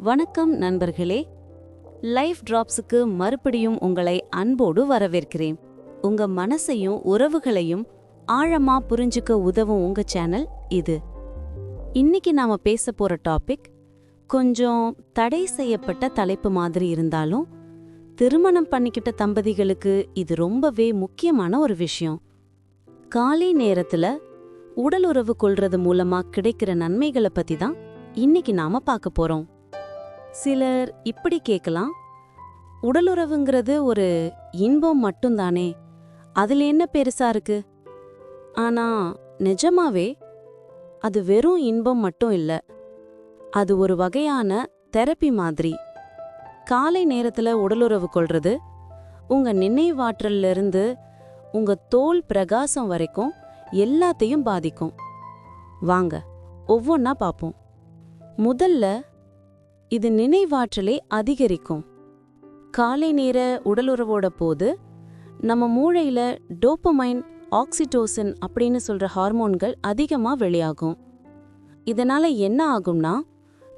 வணக்கம் நண்பர்களே. லைஃப் டிராப்ஸுக்கு மறுபடியும் உங்களை அன்போடு வரவேற்கிறேன். உங்க மனசையும் உறவுகளையும் ஆழமா புரிஞ்சுக்க உதவும் உங்க சேனல் இது. இன்னைக்கு நாம பேச போற டாபிக் கொஞ்சம் தடை செய்யப்பட்ட தலைப்பு மாதிரி இருந்தாலும் திருமணம் பண்ணிக்கிட்ட தம்பதிகளுக்கு இது ரொம்பவே முக்கியமான ஒரு விஷயம். காலை நேரத்துல உடல் உறவு கொள்றது மூலமா கிடைக்கிற நன்மைகளை பத்தி தான் இன்னைக்கு நாம பார்க்க போறோம். சிலர் இப்படி கேட்கலாம் உடலுறவுங்கிறது ஒரு இன்பம் மட்டும்தானே. அதில் என்ன பெருசா இருக்கு? ஆனா நிஜமாவே அது வெறும் இன்பம் மட்டும் இல்லை. அது ஒரு வகையான தெரப்பி மாதிரி. காலை நேரத்துல உடலுறவு கொள்றது உங்க நினைவாற்றல்ல இருந்து உங்க தோல் பிரகாசம் வரைக்கும் எல்லாத்தையும் பாதிக்கும். வாங்க ஒவ்வொன்றா பார்ப்போம் முதல்ல இது நினைவாற்றலை அதிகரிக்கும். காலை நேர உடலுறவோட போது நம்ம மூளையில டோப்பமைன் ஆக்சிடோசின் அப்படின்னு சொல்ற ஹார்மோன்கள் அதிகமாக வெளியாகும். இதனால என்ன ஆகும்னா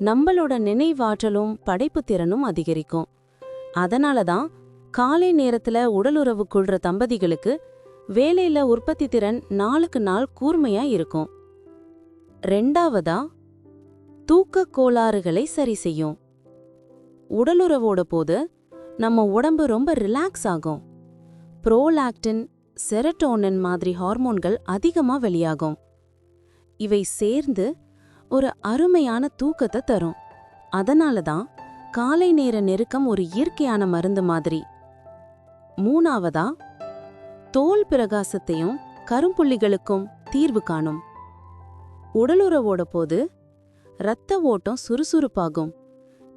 நம்மளோட நினைவாற்றலும் படைப்பு திறனும் அதிகரிக்கும். அதனால தான் காலை நேரத்தில் உடலுறவு கொள்ற தம்பதிகளுக்கு வேலையில் உற்பத்தி திறன் நாளுக்கு நாள் கூர்மையாக இருக்கும். ரெண்டாவதா தூக்க கோளாறுகளை சரி செய்யும். உடலுறவோட போது நம்ம உடம்பு ரொம்ப ரிலாக்ஸ் ஆகும். ப்ரோலாக்டின் செரட்டோனின் மாதிரி ஹார்மோன்கள் அதிகமாக வெளியாகும். இவை சேர்ந்து ஒரு அருமையான தூக்கத்தை தரும். அதனால தான் காலை நேர நெருக்கம் ஒரு இயற்கையான மருந்து மாதிரி. மூணாவதா தோல் பிரகாசத்தையும் கரும்புள்ளிகளுக்கும் தீர்வு காணும். உடலுறவோட போது இரத்த ஓட்டம் சுறுசுறுப்பாகும்.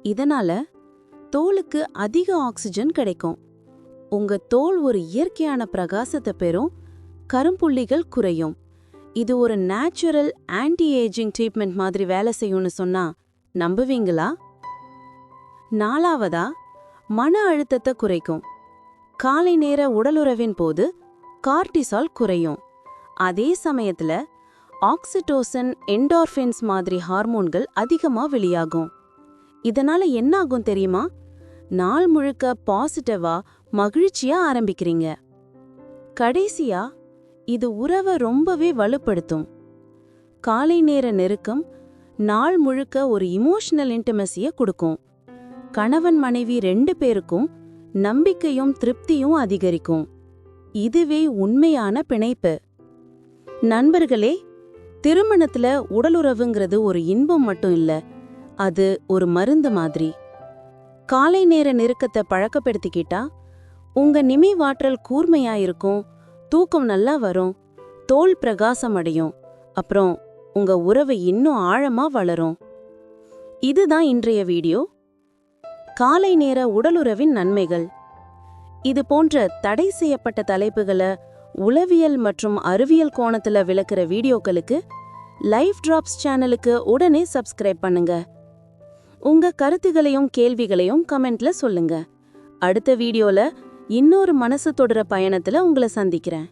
இதனால தோலுக்கு அதிக ஆக்சிஜன் கிடைக்கும். உங்க தோல் ஒரு இயற்கையான பிரகாசத்தை பெறும். கரும்புள்ளிகள் குறையும். இது ஒரு நேச்சுரல் ஆன்டி ஏஜிங் ட்ரீட்மெண்ட் மாதிரி வேலை செய்யும்னு சொன்னா நம்புவீங்களா? நாலாவதா மன அழுத்தத்தை குறைக்கும். காலை நேர உடலுறவின் போது கார்டிசால் குறையும். அதே சமயத்துல ஆக்சிடோசன் என்டார்ஃபின்ஸ் மாதிரி ஹார்மோன்கள் அதிகமாக வெளியாகும். இதனால் என்ன ஆகும் தெரியுமா? நாள் முழுக்க பாசிட்டிவாக மகிழ்ச்சியாக ஆரம்பிக்கிறீங்க. கடைசியாக இது உறவை ரொம்பவே வலுப்படுத்தும். காலை நேர நெருக்கம் நாள் முழுக்க ஒரு இமோஷனல் இன்டிமசியை கொடுக்கும். கணவன் மனைவி ரெண்டு பேருக்கும் நம்பிக்கையும் திருப்தியும் அதிகரிக்கும். இதுவே உண்மையான பிணைப்பு. நண்பர்களே திருமணத்துல உடலுறவுங்கிறது ஒரு இன்பம் மட்டும் இல்ல அது ஒரு மருந்து மாதிரி. காலை நேர நெருக்கத்தை பழக்கப்படுத்திக்கிட்டா உங்க நிமிவாற்றல் கூர்மையா இருக்கும் தூக்கம் நல்லா வரும் தோல் பிரகாசம் அடையும் அப்புறம் உங்க உறவு இன்னும் ஆழமா வளரும். இதுதான் இன்றைய வீடியோ. காலை நேர உடலுறவின் நன்மைகள். இது போன்ற தடை செய்யப்பட்ட தலைப்புகளை உளவியல் மற்றும் அறிவியல் கோணத்துல விளக்குற வீடியோக்களுக்கு லைஃப் டிராப்ஸ் சேனலுக்கு உடனே சப்ஸ்கிரைப் பண்ணுங்க. உங்க கருத்துகளையும் கேள்விகளையும் கமெண்ட்ல சொல்லுங்க. அடுத்த வீடியோல இன்னொரு மனசு தொடுற பயணத்துல உங்களை சந்திக்கிறேன்.